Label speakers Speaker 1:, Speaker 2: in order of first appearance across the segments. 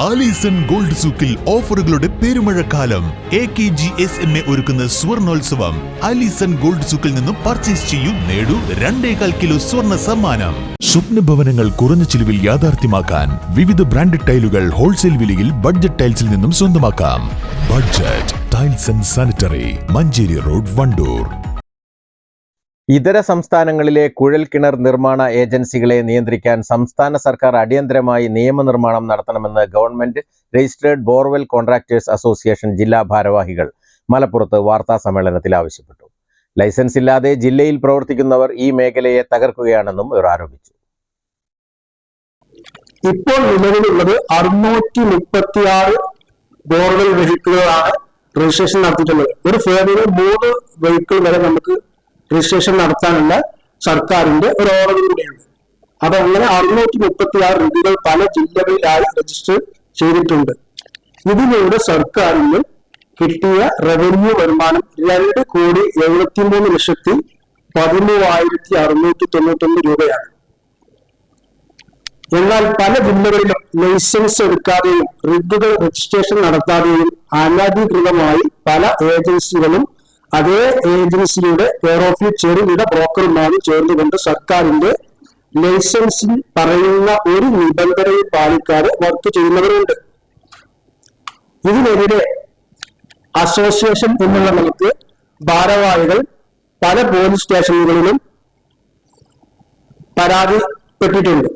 Speaker 1: Alison gold സൂക്കിൽ ഓഫറുകളുടെ പെരുമഴക്കാലം. A K G S M A ഒരുക്കുന്ന സ്വർണോത്സവം. ആലീസൺ ഗോൾഡ് സൂക്കിൽ നിന്നും പർച്ചേസ് ചെയ്യൂ നേടൂ രണ്ടേകാൽ കിലോ സ്വർണ സമ്മാനം. സ്വപ്ന ഭവനങ്ങൾ കുറഞ്ഞ ചിലവിൽ യാഥാർത്ഥ്യമാക്കാൻ വിവിധ ബ്രാൻഡഡ് ടൈലുകൾ ഹോൾസെയിൽ വിലയിൽ ബഡ്ജറ്റ് ടൈൽസിൽ നിന്നും സ്വന്തമാക്കാം. Budget tiles and sanitary Manjeri road Wandoor.
Speaker 2: ഇതര സംസ്ഥാനങ്ങളിലെ കുഴൽക്കിണർ നിർമ്മാണ ഏജൻസികളെ നിയന്ത്രിക്കാൻ സംസ്ഥാന സർക്കാർ അടിയന്തരമായി നിയമനിർമ്മാണം നടത്തണമെന്ന് government registered borewell contractors association ജില്ലാ ഭാരവാഹികൾ മലപ്പുറത്ത് വാർത്താ സമ്മേളനത്തിൽ ആവശ്യപ്പെട്ടു. ലൈസൻസ് ഇല്ലാതെ ജില്ലയിൽ പ്രവർത്തിക്കുന്നവർ ഈ മേഖലയെ തകർക്കുകയാണെന്നും ഇവർ ആരോപിച്ചു.
Speaker 3: ഇപ്പോൾ നിലവിലുള്ളത് അറുന്നൂറ്റി മുപ്പത്തി ആറ് ബോർവെൽ വെഹിക്കിളുകളാണ് രജിസ്ട്രേഷൻ നടത്തിയിട്ടുള്ളത്. ഒരു ഫേമിന് മൂന്ന് വെഹിക്കിൾ വരെ നമുക്ക് രജിസ്ട്രേഷൻ നടത്താനുള്ള സർക്കാരിന്റെ ഒരു ഓർഡർ കൂടിയുണ്ട്. അപ്പൊ അങ്ങനെ അറുന്നൂറ്റി മുപ്പത്തി ആറ് രീതികൾ പല ജില്ലകളിലായി രജിസ്റ്റർ ചെയ്തിട്ടുണ്ട്. ഇതിലൂടെ സർക്കാരിന് കിട്ടിയ റവന്യൂ വരുമാനം രണ്ട് കോടി എഴുപത്തിമൂന്ന് ലക്ഷത്തി പതിമൂവായിരത്തി അറുന്നൂറ്റി തൊണ്ണൂറ്റൊന്ന് രൂപയാണ്. എന്നാൽ പല ജില്ലകളിലും ലൈസൻസ് എടുക്കാതെയും റിഗുകൾ രജിസ്ട്രേഷൻ നടത്താതെയും അനധികൃതമായി പല ഏജൻസികളും അതേ ഏജൻസിയുടെ കെയർ ഓഫ് ചെറുകിട ബ്രോക്കർമാരും ചേർന്നുകൊണ്ട് സർക്കാരിന്റെ ലൈസൻസിൽ പറയുന്ന ഒരു നിബന്ധനയും പാലിക്കാതെ വർക്ക് ചെയ്യുന്നവരുണ്ട്. ഇതിനെതിരെ അസോസിയേഷൻ എന്നുള്ള നമുക്ക് ഭാരവാഹികൾ പല പോലീസ് സ്റ്റേഷനുകളിലും പരാതിപ്പെട്ടിട്ടുണ്ട്.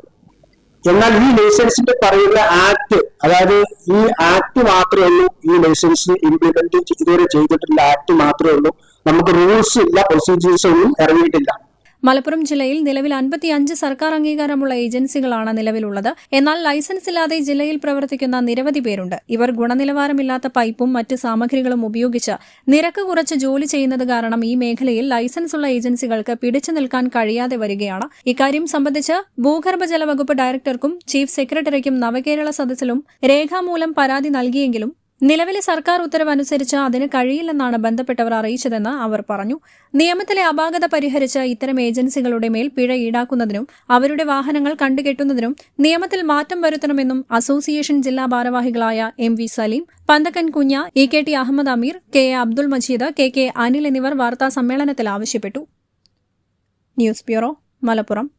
Speaker 3: എന്നാൽ ഈ ലൈസൻസിന്റെ പറയുന്ന ആക്ട് അതായത് ഈ ആക്ട് മാത്രമേ ഉള്ളൂ. ഈ ലൈസൻസ് ഇംപ്ലിമെന്റ് ഇതുവരെ ചെയ്തിട്ടുള്ള ആക്ട് മാത്രമേ ഉള്ളൂ. നമുക്ക് റൂൾസ് ഇല്ല പ്രൊസീജിയേഴ്സ് ഒന്നും ഇറങ്ങിയിട്ടില്ല.
Speaker 4: മലപ്പുറം ജില്ലയിൽ നിലവിൽ അൻപത്തിയഞ്ച് സർക്കാർ അംഗീകാരമുള്ള ഏജൻസികളാണ് നിലവിലുള്ളത്. എന്നാൽ ലൈസൻസ് ഇല്ലാതെ ജില്ലയിൽ പ്രവർത്തിക്കുന്ന നിരവധി പേരുണ്ട്. ഇവർ ഗുണനിലവാരമില്ലാത്ത പൈപ്പും മറ്റ് സാമഗ്രികളും ഉപയോഗിച്ച് നിരക്ക് കുറച്ച് ജോലി ചെയ്യുന്നത് കാരണം ഈ മേഖലയിൽ ലൈസൻസ് ഉള്ള ഏജൻസികൾക്ക് പിടിച്ചു നിൽക്കാൻ കഴിയാതെ വരികയാണ്. ഇക്കാര്യം സംബന്ധിച്ച് ഭൂഗർഭജല വകുപ്പ് ഡയറക്ടർക്കും ചീഫ് സെക്രട്ടറിക്കും നവകേരള സദസ്സിലും രേഖാമൂലം പരാതി നൽകിയെങ്കിലും നിലവിലെ സർക്കാർ ഉത്തരവ് അനുസരിച്ച് അതിന് കഴിയില്ലെന്നാണ് ബന്ധപ്പെട്ടവർ അറിയിച്ചതെന്ന് അവർ പറഞ്ഞു. നിയമത്തിലെ അപാകത പരിഹരിച്ച് ഇത്തരം ഏജൻസികളുടെ മേൽ പിഴ ഈടാക്കുന്നതിനും അവരുടെ വാഹനങ്ങൾ കണ്ടുകെട്ടുന്നതിനും നിയമത്തിൽ മാറ്റം വരുത്തണമെന്നും അസോസിയേഷൻ ജില്ലാ ഭാരവാഹികളായ എം വി സലീം പന്തക്കൻ കുഞ്ഞ E K T Ahammed Ameer K A Abdul Majeed K K Anil എന്നിവർ വാർത്താ സമ്മേളനത്തിൽ ആവശ്യപ്പെട്ടു. News bureau Malappuram.